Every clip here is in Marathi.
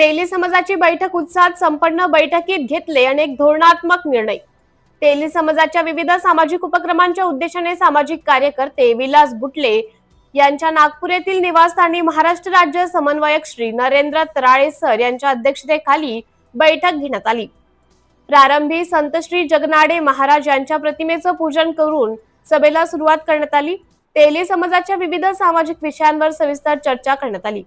तेली समाजाची बैठक उत्साहात संपन्न बैठकीत घेतले अनेक धोरणात्मक निर्णय. तेली समाजाच्या विविध सामाजिक उपक्रमांच्या उद्देशाने सामाजिक कार्यकर्ते विलास बुटले यांच्या नागपूर येथील निवासस्थानी महाराष्ट्र राज्य समन्वयक श्री नरेंद्र तराळे सर यांच्या अध्यक्षतेखाली बैठक घेण्यात आली. प्रारंभी संत श्री जगनाडे महाराज यांच्या प्रतिमेचं पूजन करून सभेला सुरुवात करण्यात आली. तेली समाजाच्या विविध सामाजिक विषयांवर सविस्तर चर्चा करण्यात आली.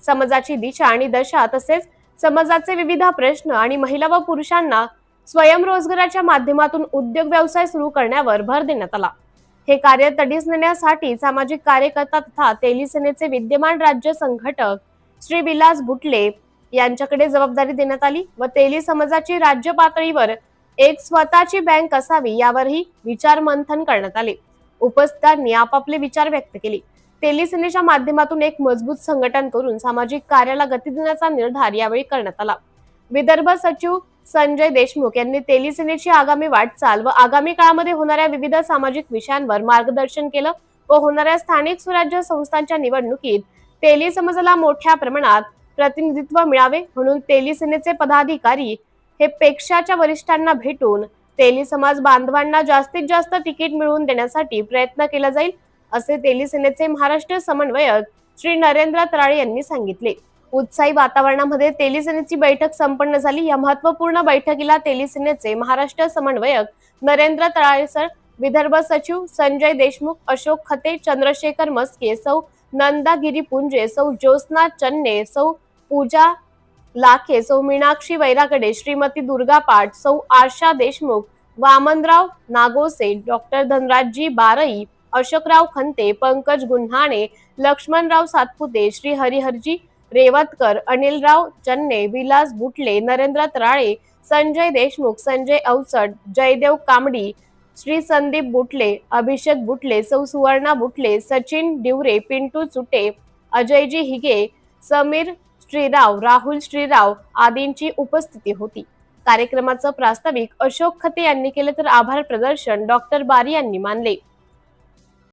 समाजाची दिशा आणि दशा तसेच समाजाचे विविध प्रश्न आणि महिला व पुरुषांना स्वयंरोजगाराच्या माध्यमातून उद्योग व्यवसाय सुरू करण्यावर भर देण्यात आला. हे कार्य तडीस नेण्यासाठी सामाजिक कार्यकर्ता तथा तेली सेनेचे विद्यमान राज्य संघटक श्री विलास बुटले यांच्याकडे जबाबदारी देण्यात आली व तेली समाजाची राज्य पातळीवर एक स्वतःची बँक असावी यावरही विचार मंथन करण्यात आले. उपस्थितांनी आपापले विचार व्यक्त केले. तेलीसेनेच्या माध्यमातून एक मजबूत संघटन करून सामाजिक कार्याला गती देण्याचा निर्धार यावेळी करण्यात आला. विदर्भ सचिव संजय देशमुख यांनी तेलिसेनेची आगामी वाटचाल व आगामी काळामध्ये होणाऱ्या विविध सामाजिक विषयांवर मार्गदर्शन केलं व होणाऱ्या स्थानिक स्वराज्य संस्थांच्या निवडणुकीत तेली समाजाला मोठ्या प्रमाणात प्रतिनिधित्व मिळावे म्हणून तेली सेनेचे पदाधिकारी हे पेक्षाच्या वरिष्ठांना भेटून तेली समाज बांधवांना जास्तीत जास्त तिकीट मिळवून देण्यासाठी प्रयत्न केला जाईल असे तेली सेनेचे महाराष्ट्र समन्वयक श्री नरेंद्र तराळे यांनी सांगितले. उत्साही वातावरणामध्ये तेली सेनेची बैठक संपन्न झाली. या महत्त्वपूर्ण बैठकीला तेली सेनेचे महाराष्ट्र समन्वयक नरेंद्र तराळे सर विदर्भ सचिव संजय देशमुख अशोक खते चंद्रशेखर मस्के सौ नंदागिरी पुंजे सौ ज्योत्स्ना चन्ने सौ पूजा लाखे सौ मीनाक्षी वैराकडे श्रीमती दुर्गा पाठ सौ आशा देशमुख वामनराव नागोसे डॉक्टर धनराजजी बारई अशोकराव खंते पंकज गुन्हाणे लक्ष्मणराव सातपुते श्री हरिहरजी रेवतकर अनिलराव चन्ने विलास बुटले नरेंद्र तराळे संजय देशमुख संजय अवचट जयदेव कांबडी श्री संदीप बुटले अभिषेक बुटले सौ सुवर्णा बुटले सचिन डिवरे पिंटू चुटे अजयजी हिगे समीर श्रीराव राहुल श्रीराव आदींची उपस्थिती होती. कार्यक्रमाचं प्रास्ताविक अशोक खते यांनी केले तर आभार प्रदर्शन डॉक्टर बारी यांनी मानले.